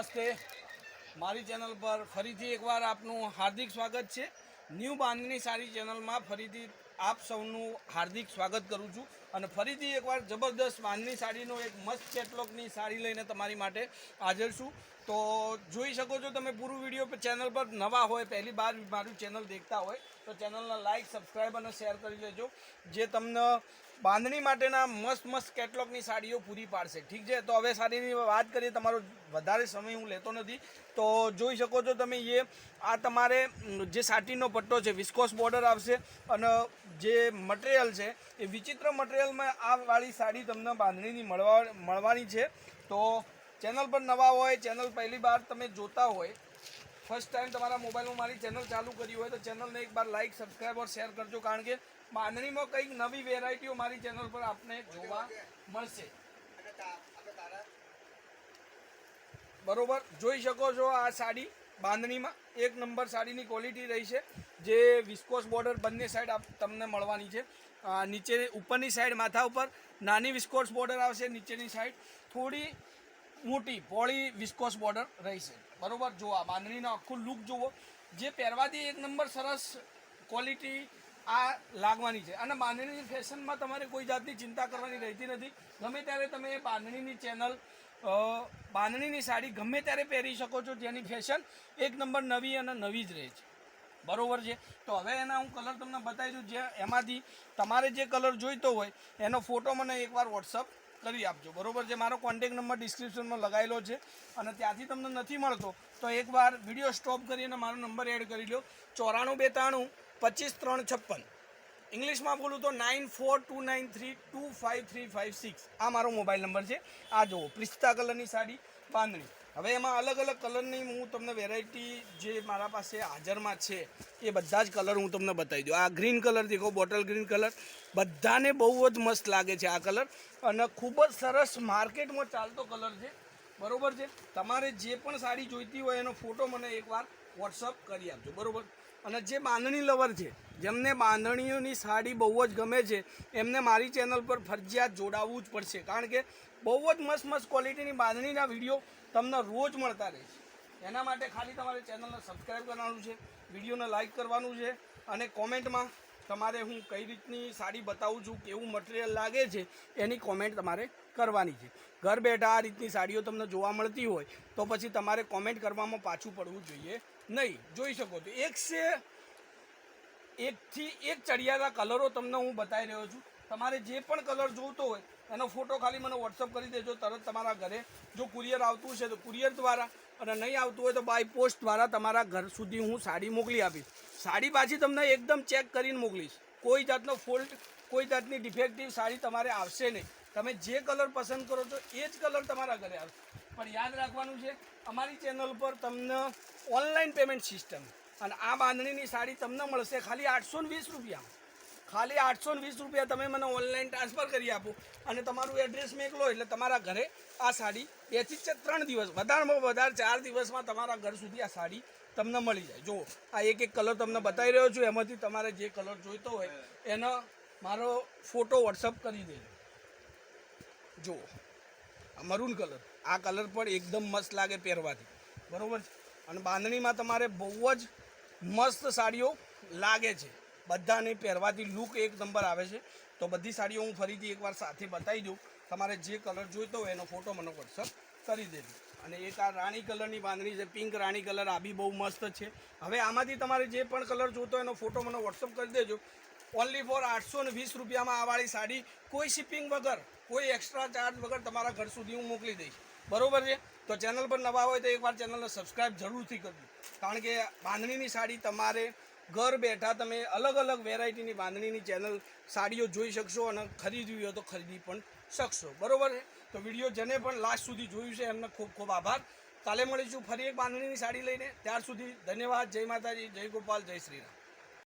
નમસ્તે. મારી ચેનલ પર ફરીથી એકવાર આપનું હાર્દિક સ્વાગત છે. ન્યૂ બાંધણી સાડી ચેનલમાં ફરીથી આપ સૌનું હાર્દિક સ્વાગત કરું છું. અને ફરીથી એકવાર જબરદસ્ત બાંધણી સાડીનો એક મસ્ત કેટલોગની સાડી લઈને તમારી માટે હાજર છું. તો જોઈ શકો છો તમે પૂરું વીડિયો ચેનલ પર નવા હોય, પહેલી વાર મારું ચેનલ દેખતા હોય, તો ચેનલને લાઇક સબસ્ક્રાઈબ અને શેર કરી લેજો. જે તમને બાંધણી માટેના મસ્ત મસ્ત કેટલોગની સાડીઓ પૂરી પાડશે. ઠીક છે? તો હવે સાડીની વાત કરીએ, તમારો વધારે સમય હું લેતો નથી. તો જોઈ શકો છો તમે એ, આ તમારે જે સાટીનો પટ્ટો છે વિસ્કોસ બોર્ડર આવશે અને જે મટીરિયલ છે, એ વિચિત્ર મટીરિયલમાં આ વાળી સાડી તમને બાંધણીની મળવા, મળવાની છે. તો ચેનલ પર નવા હોય, ચેનલ પહેલી વાર તમે જોતા હોય ફર્સ્ટ ટાઈમ તમારા મોબાઈલમાં મારી ચેનલ ચાલુ કરી હોય તો ચેનલને એકવાર લાઇક સબસ્ક્રાઈબ ઓર શેર કરજો, કારણ કે બાંધણીમાં કંઈક નવી વેરાયટીઓ મારી ચેનલ પર આપને જોવા મળશે. બરોબર? જોઈ શકો છો આ સાડી બાંધણીમાં. એક નંબર સાડીની ક્વોલિટી રહી છે. જે વિસ્કોસ બોર્ડર બંને સાઈડ આપ તમને મળવાની છે. નીચે ઉપરની સાઈડ માથા ઉપર નાની વિસ્કોસ બોર્ડર આવશે, નીચેની સાઈડ થોડી મોટી, પોળી વિસ્કોસ બોર્ડર રહેશે બરોબર જો આ બાંધણીનો આખું લુક જુઓ. જે પહેરવાથી એક નંબર સરસ ક્વોલિટી આ લાગવાની છે. અને બાંધણીની ફેશનમાં તમારે કોઈ જાતની ચિંતા કરવાની રહેતી નથી. ગમે ત્યારે તમે બાંધણીની ચેનલ બાંધણીની સાડી ગમે ત્યારે પહેરી શકો છો, જેની ફેશન એક નંબર નવી અને નવી જ રહે છે. બરોબર છે? તો હવે એના હું કલર તમને બતાવી દઉં. જે એમાંથી તમારે જે કલર જોઈતો હોય, એનો ફોટો મને એકવાર વોટ્સઅપ કરી આપજો. બરોબર છે? મારો કોન્ટેક નંબર ડિસ્ક્રિપ્શનમાં લગાવેલો છે અને ત્યાંથી તમને નથી મળતો તો એકવાર વીડિયો સ્ટોપ કરીને મારો નંબર એડ કરી લો ચોરાણું બેતાણું પચીસ ત્રણ છપ્પન. ઇંગ્લિશમાં બોલું તો nine four two nine three two five three five six આ મારો મોબાઈલ નંબર છે. આ જુઓ, પિસ્તા કલરની સાડી બાંધણી હવે એમાં અલગ અલગ કલરની હું તમને વેરાયટી જે મારા પાસે હાજરમાં છે, એ બધા જ કલર હું તમને બતાવી દઉં. આ ગ્રીન કલર દેખો બોટલ ગ્રીન કલર બધાને બહુ જ મસ્ત લાગે છે આ કલર અને ખૂબ જ સરસ માર્કેટમાં ચાલતો કલર છે. બરોબર છે? તમારે જે પણ સાડી જોઈતી હોય એનો ફોટો મને એકવાર વોટ્સઅપ કરી આપજો, બરાબર? અને જે બાંધણી લવર છે, જેમને બાંધણીઓની સાડી બહુ જ ગમે છે, એમને મારી ચેનલ પર ફરજિયાત જોડાવવું જ પડશે. કારણ કે બહુ જ મસ્ત મસ્ત ક્વોલિટીની બાંધણીના વીડિયો તમને રોજ મળતા રહેશે એના માટે ખાલી તમારે ચેનલને સબસ્ક્રાઈબ કરવાનું છે વિડીયોને લાઇક કરવાનું છે, અને કોમેન્ટમાં તમારે હું કઈ રીતની સાડી બતાવું છું, કેવું મટીરિયલ લાગે છે, એની કોમેન્ટ તમારે કરવાની છે. ઘર બેઠા આ રીતની સાડીઓ તમને જોવા મળતી હોય, તો પછી તમારે કોમેન્ટ કરવામાં પાછું પડવું જોઈએ નહીં. જોઈ શકો છો, એક છે એકથી એક ચડિયાતા કલરો તમને હું બતાવી રહ્યો છું. તમારે જે પણ કલર જોઈતો હોય, એનો ફોટો ખાલી મને વોટ્સઅપ કરી દેજો, તરત તમારા ઘરે જો કુરિયર આવતું છે તો કુરિયર દ્વારા અને નહીં આવતું હોય તો બાય પોસ્ટ દ્વારા તમારા ઘર સુધી હું સાડી મોકલી આપીશ. સાડી પાછી તમને એકદમ ચેક કરીને મોકલીશ. કોઈ જાતનો ફોલ્ટ કોઈ જાતની ડિફેક્ટિવ સાડી તમારે આવશે નહીં. તમે જે કલર પસંદ કરો છો એ જ કલર તમારા ઘરે આવશે. પણ યાદ રાખવાનું છે, અમારી ચેનલ પર તમને ઓનલાઈન પેમેન્ટ સિસ્ટમ અને આ બાંધણીની સાડી તમને મળશે ખાલી આઠસો વીસ રૂપિયામાં. ખાલી આઠસો વીસ રૂપિયા તમે મને ઓનલાઈન ટ્રાન્સફર કરી આપો. અને તમારું એડ્રેસ મેકલો એટલે તમારા ઘરે આ સાડી બેથી જ ત્રણ દિવસ. વધારેમાં વધારે ચાર દિવસમાં તમારા ઘર સુધી આ સાડી તમને મળી જાય. જુઓ, આ એક એક કલર તમને બતાવી રહ્યો છું. એમાંથી તમારે જે કલર જોઈતો હોય એનો મારો ફોટો વોટ્સઅપ કરી દેજો. જુઓ, આ મરૂન કલર આ કલર પણ એકદમ મસ્ત લાગે પહેરવાથી. બરાબર છે? અને બાંધણીમાં તમારે બહુ જ મસ્ત સાડીઓ લાગે છે. બધાને પહેરવાથી લુક એક નંબર આવે છે. તો બધી સાડીઓ હું ફરીથી એકવાર સાથે બતાવી દઉં. તમારે જે કલર જોઈતો હોય એનો ફોટો મને વોટ્સઅપ કરી દેજો. અને એક આ રાણી કલરની બાંધણી છે પિંક રાણી કલર આ બી બહુ મસ્ત છે. હવે આમાંથી તમારે જે પણ કલર જોઈતો એનો ફોટો મને વોટ્સઅપ કરી દેજો. ઓનલી ફોર આઠસો ને વીસ રૂપિયામાં આ વાળી સાડી કોઈ શિપિંગ વગર, કોઈ એક્સ્ટ્રા ચાર્જ વગર તમારા ઘર સુધી હું મોકલી દઈશ. બરોબર છે? તો ચેનલ પર નવા હોય તો એકવાર ચેનલને સબસ્ક્રાઈબ જરૂરથી કરજો. કારણ કે બાંધણીની સાડી તમારે ઘર બેઠા તમે અલગ અલગ વેરાયટીની બાંધણીની ચેનલ સાડીઓ જોઈ શકશો અને ખરીદવી હોય તો ખરીદી પણ શકશો. બરોબર તો વીડિયો જેને પણ લાસ્ટ સુધી જોયું છે, એમને ખૂબ ખૂબ આભાર. કાલે મળીશું ફરી એક બાંધણીની સાડી લઈને. ત્યાર સુધી ધન્યવાદ. જય માતાજી, જય ગોપાલ, જય શ્રીરામ